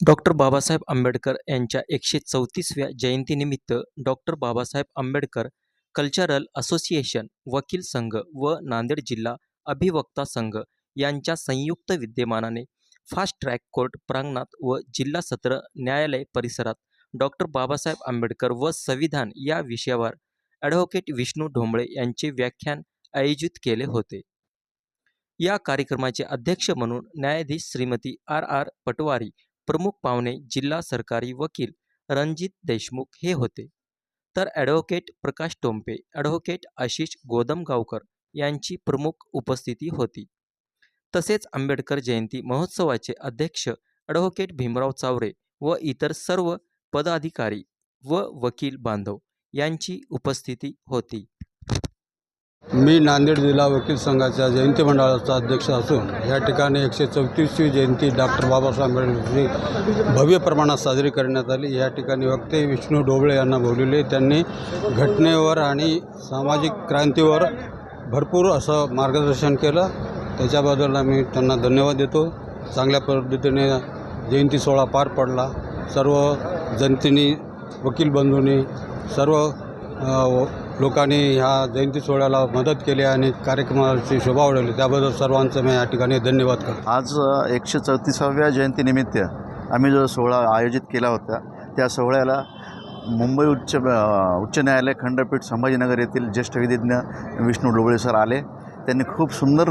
Doctor Babasaheb Ambedkar यांच्या एकशे चौतीसव्या जयंतीनिमित्त doctor Babasaheb Ambedkar cultural association वकील संघ व नांदेड जिल्हा अभिवक्ता संघ यांच्या संयुक्त विद्यमानाने फास्ट ट्रॅक कोर्ट प्रांगणात व जिल्हा सत्र न्यायालय परिसरात डॉक्टर बाबासाहेब आंबेडकर व संविधान या विषयावर ॲडव्होकेट विष्णू ढोंबळे यांचे व्याख्यान आयोजित केले होते. या कार्यक्रमाचे अध्यक्ष म्हणून न्यायाधीश श्रीमती आर आर पटवारी प्रमुख पाहुणे जिल्हा सरकारी वकील रणजित देशमुख हे होते. तर ॲडव्होकेट प्रकाश टोंपे ॲडव्होकेट आशिष गोदमगावकर यांची प्रमुख उपस्थिती होती. तसेच आंबेडकर जयंती महोत्सवाचे अध्यक्ष ॲडव्होकेट भीमराव चावरे व इतर सर्व पदाधिकारी व वकील बांधव यांची उपस्थिती होती. मी नांदेड जिल्हा वकील संघाच्या जयंती मंडळाचा अध्यक्ष असून या ठिकाणी एकशे चौतीसवी जयंती डॉक्टर बाबासाहेब आंबेडकरची भव्य प्रमाणात साजरी करण्यात आली. या ठिकाणी वक्ते विष्णू ढोबळे यांना बोलवले. त्यांनी घटनेवर आणि सामाजिक क्रांतीवर भरपूर असं मार्गदर्शन केलं. त्याच्याबद्दल आम्ही त्यांना धन्यवाद देतो. चांगल्या पद्धतीने जयंती सोहळा पार पडला. सर्व जनतेने वकील बंधूंनी सर्व लोकांनी ह्या जयंती सोहळ्याला मदत केली आणि कार्यक्रमाची शोभा वाढवली त्याबद्दल सर्वांचं मी या ठिकाणी धन्यवाद करतो. आज एकशे चौतीसाव्या जयंतीनिमित्त आम्ही जो सोहळा आयोजित केला होता त्या सोहळ्याला मुंबई उच्च उच्च न्यायालय खंडपीठ संभाजीनगर येथील ज्येष्ठ विधिज्ञ विष्णू डोबळे सर आले. त्यांनी खूप सुंदर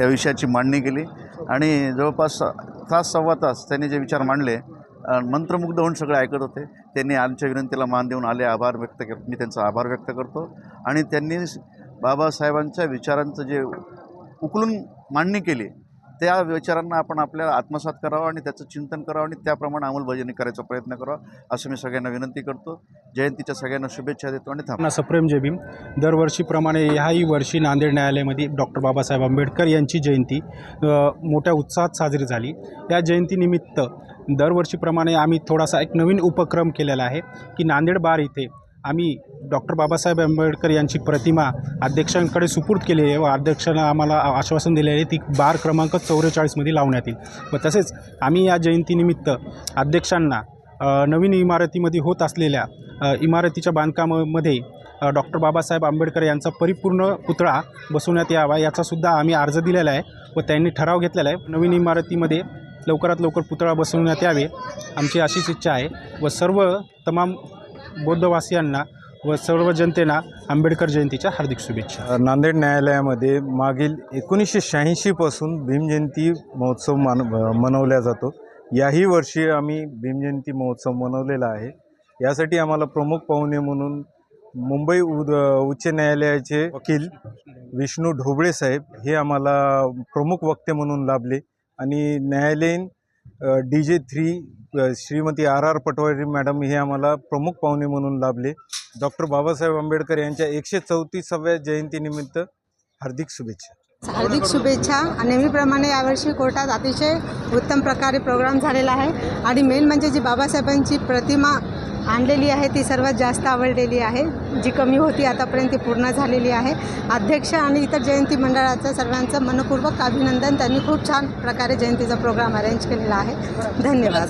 या विषयाची मांडणी केली आणि जवळपास तास सव्वा तास त्यांनी जे विचार मांडले मंत्रमुग्ध होऊन सगळे ऐकत होते. त्यांनी आमच्या विनंतीला मान देऊन आले. आभार व्यक्त कर मी त्यांचा आभार व्यक्त करतो. आणि त्यांनी बाबासाहेबांच्या विचारांचं जे उकलून मांडणी केली त्या विचारांना आपण आपल्याला आत्मसात करावं आणि त्याचं चिंतन करावं आणि त्याप्रमाणे अंमलबजावणी करायचा प्रयत्न करावा असं मी सगळ्यांना विनंती करतो. जयंतीच्या सगळ्यांना शुभेच्छा देतो आणि थांबतो सप्रेम जय भीम. दरवर्षीप्रमाणे ह्याही वर्षी नांदेड न्यायालयामध्ये डॉक्टर बाबासाहेब आंबेडकर यांची जयंती मोठ्या उत्साहात साजरी झाली. या जयंतीनिमित्त दरवर्षीप्रमाणे आम्ही थोडासा एक नवीन उपक्रम केलेला आहे की नांदेड बार इथे आम्ही डॉक्टर बाबासाहेब आंबेडकर यांची प्रतिमा अध्यक्षांकडे सुपूर्द केली आहे व अध्यक्षांना आम्हाला आश्वासन दिले आहे ती बार क्रमांक चौवेचाळीसमध्ये लावण्यात येईल. व तसेच आम्ही या जयंतीनिमित्त अध्यक्षांना नवीन इमारतीमध्ये होत असलेल्या इमारतीच्या बांधकामामध्ये डॉक्टर बाबासाहेब आंबेडकर यांचा परिपूर्ण पुतळा बसवण्यात यावा याचासुद्धा आम्ही अर्ज दिलेला आहे व त्यांनी ठराव घेतलेला आहे. नवीन इमारतीमध्ये लवकरात लवकर पुतळा बसवण्यात यावे आमची अशीच इच्छा आहे व सर्व तमाम बौद्धवासियांना व सर्व जनतेना आंबेडकर जयंतीच्या हार्दिक शुभेच्छा. नांदेड न्यायालयामध्ये मागील एकोणीसशे शहाऐंशीपासून भीमजयंती महोत्सव मान मनवला जातो. याही वर्षी आम्ही भीमजयंती महोत्सव मनवलेला आहे. यासाठी आम्हाला प्रमुख पाहुणे म्हणून मुंबई उद उच्च न्यायालयाचे वकील विष्णू ढोबळे साहेब हे आम्हाला प्रमुख वक्ते म्हणून लाभले आणि न्यायालयीन D J three Shrimati R R Patwari madam हे आम्हाला प्रमुख पाहुणे म्हणून लाभले. डॉक्टर बाबासाहेब आंबेडकर यांच्या एकशे चौतीसाव्या जयंतीनिमित्त हार्दिक शुभेच्छा. हार्दिक शुभेच्छा आणि नेहमीप्रमाणे यावर्षी कोर्टात अतिशय उत्तम प्रकारे प्रोग्राम झालेला आहे. आणि मेन म्हणजे जी बाबासाहेबांची प्रतिमा आणलेली आहे ती सर्वात जास्त आवडलेली आहे. जी कमी होती आतापर्यंत ती पूर्ण झालेली आहे. अध्यक्ष आणि इतर जयंती मंडळाचं सर्वांचं मनपूर्वक अभिनंदन. त्यांनी खूप छान प्रकारे जयंतीचा प्रोग्राम अरेंज केलेला आहे. धन्यवाद.